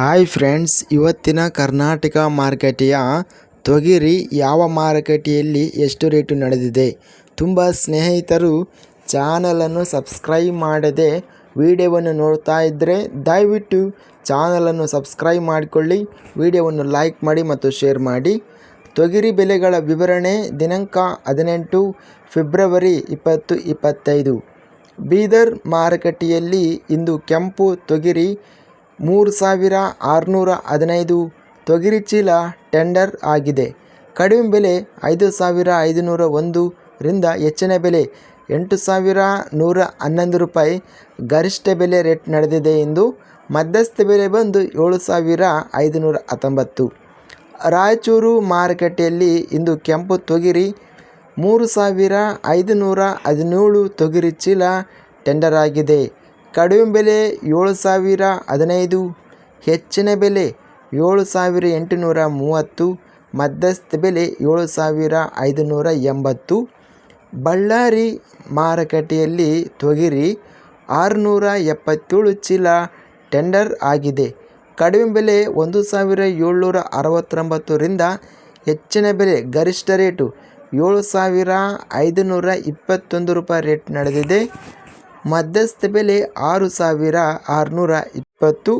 Hi friends, ಇವತ್ತಿನ ಕರ್ನಾಟಕ ಮಾರುಕಟ್ಟೆಯ ತೊಗರಿ ಯಾವ ಮಾರುಕಟ್ಟೆಯಲ್ಲಿ ಎಷ್ಟು ರೇಟು ನಡೆದಿದೆ? ತುಂಬ ಸ್ನೇಹಿತರು ಚಾನಲನ್ನು ಸಬ್ಸ್ಕ್ರೈಬ್ ಮಾಡದೆ ವಿಡಿಯೋವನ್ನು ನೋಡ್ತಾ ಇದ್ದರೆ ದಯವಿಟ್ಟು ಚಾನಲನ್ನು ಸಬ್ಸ್ಕ್ರೈಬ್ ಮಾಡಿಕೊಳ್ಳಿ, ವಿಡಿಯೋವನ್ನು ಲೈಕ್ ಮಾಡಿ ಮತ್ತು ಶೇರ್ ಮಾಡಿ. ತೊಗರಿ ಬೆಲೆಗಳ ವಿವರಣೆ ದಿನಾಂಕ ಹದಿನೆಂಟು ಫೆಬ್ರವರಿ ಇಪ್ಪತ್ತು ಇಪ್ಪತ್ತೈದು. ಬೀದರ್ ಮಾರುಕಟ್ಟೆಯಲ್ಲಿ ಇಂದು ಕೆಂಪು ತೊಗರಿ ಮೂರು ಸಾವಿರ ಆರುನೂರ ಹದಿನೈದು ತೊಗರಿ ಚೀಲ ಟೆಂಡರ್ ಆಗಿದೆ. ಕಡಿಮೆ ಬೆಲೆ ಐದು ಸಾವಿರ ಐದುನೂರ ಒಂದರಿಂದ ಹೆಚ್ಚಿನ ಬೆಲೆ ಎಂಟು ಸಾವಿರ ನೂರ ಹನ್ನೊಂದು ರೂಪಾಯಿ ಗರಿಷ್ಠ ಬೆಲೆ ರೇಟ್ ನಡೆದಿದೆ ಎಂದು ಮಧ್ಯಸ್ಥ ಬೆಲೆ ಬಂದು ಏಳು ಸಾವಿರ ಐದುನೂರ ಹತ್ತೊಂಬತ್ತು. ರಾಯಚೂರು ಮಾರುಕಟ್ಟೆಯಲ್ಲಿ ಇಂದು ಕೆಂಪು ತೊಗರಿ ಮೂರು ಸಾವಿರ ಐದುನೂರ ಹದಿನೇಳು ತೊಗರಿ ಚೀಲ ಟೆಂಡರ್ ಆಗಿದೆ. ಕಡಿಮೆ ಬೆಲೆ ಏಳು ಸಾವಿರ ಹದಿನೈದು, ಹೆಚ್ಚಿನ ಬೆಲೆ ಏಳು ಸಾವಿರ ಎಂಟುನೂರ ಮೂವತ್ತು, ಮಧ್ಯಸ್ಥ ಬೆಲೆ ಏಳು ಸಾವಿರ ಐದುನೂರ ಎಂಬತ್ತು. ಬಳ್ಳಾರಿ ಮಾರುಕಟ್ಟೆಯಲ್ಲಿ ತೊಗರಿ ಆರುನೂರ ಎಪ್ಪತ್ತೇಳು ಚೀಲ ಟೆಂಡರ್ ಆಗಿದೆ. ಕಡಿಮೆ ಬೆಲೆ ಒಂದು ಸಾವಿರ ಏಳ್ನೂರ ಅರವತ್ತೊಂಬತ್ತರಿಂದ ಹೆಚ್ಚಿನ ಬೆಲೆ ಗರಿಷ್ಠ ರೇಟು ಏಳು ಸಾವಿರ ಐದುನೂರ ಇಪ್ಪತ್ತೊಂದು ರೂಪಾಯಿ ರೇಟ್ ನಡೆದಿದೆ. ಮಧ್ಯಸ್ಥ ಬೆಲೆ ಆರು ಸಾವಿರ ಆರುನೂರ ಇಪ್ಪತ್ತು.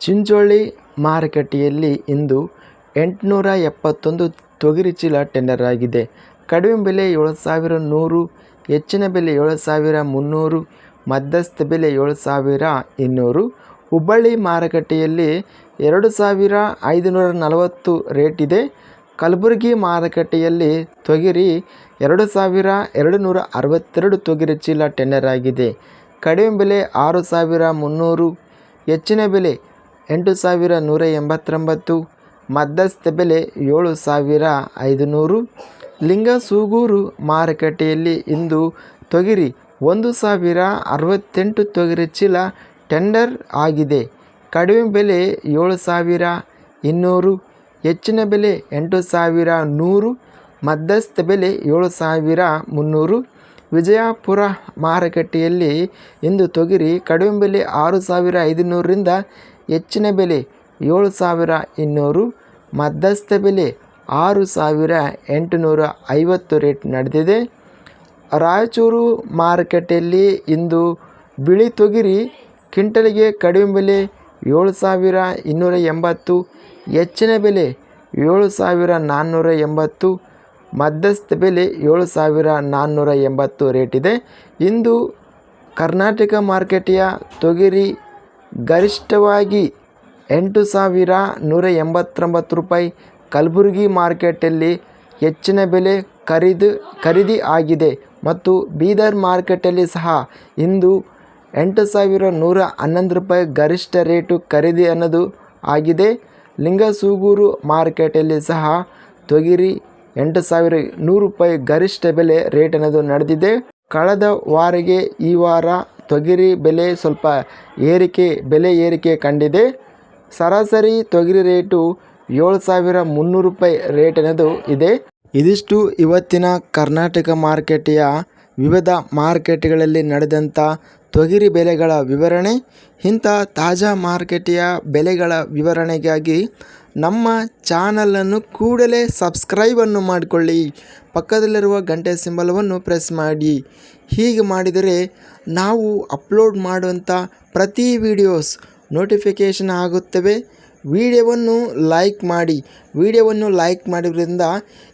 ಚಿಂಚೋಳಿ ಮಾರುಕಟ್ಟೆಯಲ್ಲಿ ಇಂದು ಎಂಟುನೂರ ಎಪ್ಪತ್ತೊಂದು ತೊಗರಿ ಚೀಲ ಟೆಂಡರ್ ಆಗಿದೆ. ಕಡಿಮೆ ಬೆಲೆ ಏಳು ಸಾವಿರ ನೂರು, ಹೆಚ್ಚಿನ ಬೆಲೆ ಏಳು ಸಾವಿರ ಮುನ್ನೂರು, ಮಧ್ಯಸ್ಥ ಬೆಲೆ ಏಳು ಸಾವಿರ ಇನ್ನೂರು. ಹುಬ್ಬಳ್ಳಿ ಮಾರುಕಟ್ಟೆಯಲ್ಲಿ ಎರಡು ಸಾವಿರ ಐದುನೂರ ನಲವತ್ತು ರೇಟ್ ಇದೆ. ಕಲಬುರಗಿ ಮಾರುಕಟ್ಟೆಯಲ್ಲಿ ತೊಗರಿ ಎರಡು ಸಾವಿರ ಎರಡು ನೂರ ಅರವತ್ತೆರಡು ತೊಗರಿ ಚೀಲ ಟೆಂಡರ್ ಆಗಿದೆ. ಕಡಿಮೆ ಬೆಲೆ ಆರು ಸಾವಿರ ಮುನ್ನೂರು, ಹೆಚ್ಚಿನ ಬೆಲೆ ಎಂಟು ಸಾವಿರ ನೂರ ಎಂಬತ್ತೊಂಬತ್ತು, ಮಧ್ಯಸ್ಥ ಬೆಲೆ ಏಳು ಸಾವಿರ ಐದುನೂರು. ಲಿಂಗಸೂಗೂರು ಮಾರುಕಟ್ಟೆಯಲ್ಲಿ ಇಂದು ತೊಗರಿ ಒಂದು ಸಾವಿರ ಅರವತ್ತೆಂಟು ತೊಗರಿ ಚೀಲ ಟೆಂಡರ್ ಆಗಿದೆ. ಕಡಿಮೆ ಬೆಲೆ ಏಳು ಸಾವಿರ ಇನ್ನೂರು. ಹೆಚ್ಚಿನ ಬೆಲೆ ಎಂಟು ಸಾವಿರ ನೂರು, ಮಧ್ಯಸ್ಥ ಬೆಲೆ ಏಳು ಸಾವಿರ ಮುನ್ನೂರು. ವಿಜಯಪುರ ಮಾರುಕಟ್ಟೆಯಲ್ಲಿ ಇಂದು ತೊಗರಿ ಕಡಿಮೆ ಬೆಲೆ ಆರು ಸಾವಿರ ಐದುನೂರರಿಂದ ಹೆಚ್ಚಿನ ಬೆಲೆ ಏಳು ಸಾವಿರ ಇನ್ನೂರು, ಮಧ್ಯಸ್ಥ ಬೆಲೆ ಆರು ಸಾವಿರ ಎಂಟುನೂರ ಐವತ್ತು ರೇಟ್ ನಡೆದಿದೆ. ರಾಯಚೂರು ಮಾರುಕಟ್ಟೆಯಲ್ಲಿ ಇಂದು ಬಿಳಿ ತೊಗರಿ ಕ್ವಿಂಟಲಿಗೆ ಕಡಿಮೆ ಬೆಲೆ ಏಳು ಸಾವಿರ ಇನ್ನೂರ ಎಂಬತ್ತು, ಹೆಚ್ಚಿನ ಬೆಲೆ ಏಳು ಸಾವಿರ ನಾನ್ನೂರ ಎಂಬತ್ತು, ಮಧ್ಯಸ್ಥ ಬೆಲೆ ಏಳು ಸಾವಿರ ನಾನ್ನೂರ ಎಂಬತ್ತು ರೇಟ್ ಇದೆ. ಇಂದು ಕರ್ನಾಟಕ ಮಾರ್ಕೆಟಿಯ ತೊಗರಿ ಗರಿಷ್ಠವಾಗಿ ಎಂಟು ಸಾವಿರ ನೂರ ಎಂಬತ್ತೊಂಬತ್ತು ರೂಪಾಯಿ ಕಲಬುರಗಿ ಮಾರ್ಕೆಟಲ್ಲಿ ಹೆಚ್ಚಿನ ಬೆಲೆ ಖರೀದಿ ಖರೀದಿ ಆಗಿದೆ ಮತ್ತು ಬೀದರ್ ಮಾರ್ಕೆಟಲ್ಲಿ ಸಹ ಇಂದು ಎಂಟು ಸಾವಿರ ನೂರ ಹನ್ನೊಂದು ರೂಪಾಯಿ ಗರಿಷ್ಠ ರೇಟು ಖರೀದಿ ಅನ್ನೋದು ಆಗಿದೆ. ಲಿಂಗಸೂಗೂರು ಮಾರ್ಕೆಟಲ್ಲಿ ಸಹ ತೊಗರಿ ಎಂಟು ಸಾವಿರ ನೂರು ರೂಪಾಯಿ ಗರಿಷ್ಠ ಬೆಲೆ ರೇಟ್ ಅನ್ನೋದು ನಡೆದಿದೆ. ಕಳೆದ ವಾರಿಗೆ ಈ ವಾರ ತೊಗರಿ ಬೆಲೆ ಸ್ವಲ್ಪ ಏರಿಕೆ, ಬೆಲೆ ಏರಿಕೆ ಕಂಡಿದೆ. ಸರಾಸರಿ ತೊಗರಿ ರೇಟು ಏಳು ಸಾವಿರ ಮುನ್ನೂರು ರೂಪಾಯಿ ರೇಟ್ ಅನ್ನೋದು ಇದೆ. ಇದಿಷ್ಟು ಇವತ್ತಿನ ಕರ್ನಾಟಕ ಮಾರುಕಟ್ಟೆಯ ವಿವಿಧ ಮಾರ್ಕೆಟ್ಗಳಲ್ಲಿ ನಡೆದಂಥ ತೊಗರಿ ಬೆಲೆಗಳ ವಿವರಣೆ, ಇಂಥ ತಾಜಾ ಮಾರುಕಟ್ಟೆಯ ಬೆಲೆಗಳ ವಿವರಣೆಗಾಗಿ ನಮ್ಮ ಚಾನಲನ್ನು ಕೂಡಲೇ ಸಬ್ಸ್ಕ್ರೈಬನ್ನು ಮಾಡಿಕೊಳ್ಳಿ. ಪಕ್ಕದಲ್ಲಿರುವ ಗಂಟೆ ಸಿಂಬಲವನ್ನು ಪ್ರೆಸ್ ಮಾಡಿ. ಹೀಗೆ ಮಾಡಿದರೆ ನಾವು ಅಪ್ಲೋಡ್ ಮಾಡುವಂಥ ಪ್ರತಿ ವಿಡಿಯೋಸ್ ನೋಟಿಫಿಕೇಷನ್ ಆಗುತ್ತವೆ. ವಿಡಿಯೋವನ್ನು ಲೈಕ್ ಮಾಡಿ. ವಿಡಿಯೋವನ್ನು ಲೈಕ್ ಮಾಡೋದ್ರಿಂದ